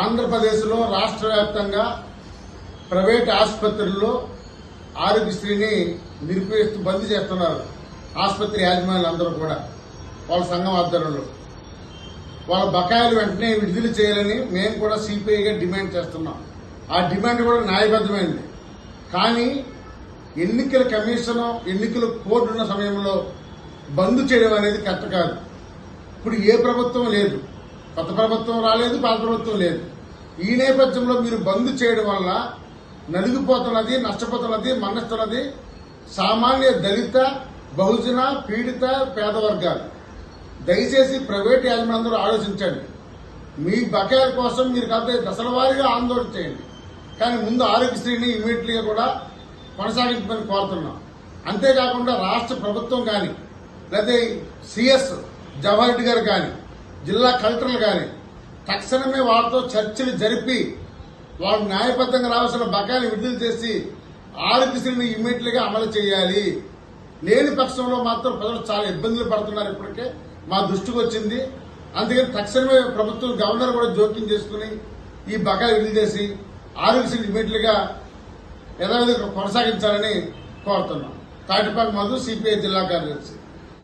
ఆంధ్రప్రదేశ్లో రాష్ట్ర వ్యాప్తంగా ప్రైవేట్ ఆసుపత్రుల్లో ఆరోగ్యశ్రీని నిలిపివేస్తూ బంద్ చేస్తున్నారు ఆసుపత్రి యాజమాన్యులు అందరూ కూడా వాళ్ళ సంఘం ఆధ్వర్యంలో. వాళ్ళ బకాయిలు వెంటనే విడుదల చేయాలని మేము కూడా సిపిఐగా డిమాండ్ చేస్తున్నాం. ఆ డిమాండ్ కూడా న్యాయబద్ధమైంది. కానీ ఎన్నికల కమిషన్ ఎన్నికల కోర్టు ఉన్న సమయంలో బంద్ చేయడం అనేది కరెక్ట్ కాదు. ఇప్పుడు ఏ ప్రభుత్వం లేదు. కొత్త ప్రభుత్వం రాలేదు పాత ప్రభుత్వం లేదు. ఈ నేపథ్యంలో మీరు బంద్ చేయడం వల్ల నలిగిపోతున్నది నష్టపోతున్నది మన్నిస్తున్నది సామాన్య దళిత బహుజన పీడిత పేద వర్గాలు. దయచేసి ప్రైవేట్ యాజమాన్యందరూ ఆలోచించండి. మీ బకాయిల కోసం మీరు కాకపోతే దశల వారీగా ఆందోళన చేయండి. కానీ ముందు ఆరోగ్యశ్రీని ఇమీడియట్లీగా కూడా కొనసాగించమని కోరుతున్నాం. అంతేకాకుండా రాష్ట్ర ప్రభుత్వం కానీ లేదా సిఎస్ జవహర్ రెడ్డి గారు కానీ జిల్లా కలెక్టర్లు కానీ తక్షణమే వాళ్ళతో చర్చలు జరిపి వాళ్ళు న్యాయబద్ధంగా రావాల్సిన బకాయిలు విడుదల చేసి ఆరోగ్యశ్రీని ఇమీడియట్గా అమలు చేయాలి. లేని పక్షంలో మాత్రం ప్రజలు చాలా ఇబ్బందులు పడుతున్నారు ఇప్పటికే. మా దృష్టికి వచ్చింది. అందుకని తక్షణమే ప్రభుత్వం గవర్నర్ కూడా జోక్యం చేసుకుని ఈ బకాయిలు విడుదల చేసి ఆరోగ్యశ్రీ ఇమీడియట్గా యథావిధిగా కొనసాగించాలని కోరుతున్నాం. తాటిపాక మధు సిపిఐ జిల్లా కార్యదర్శి.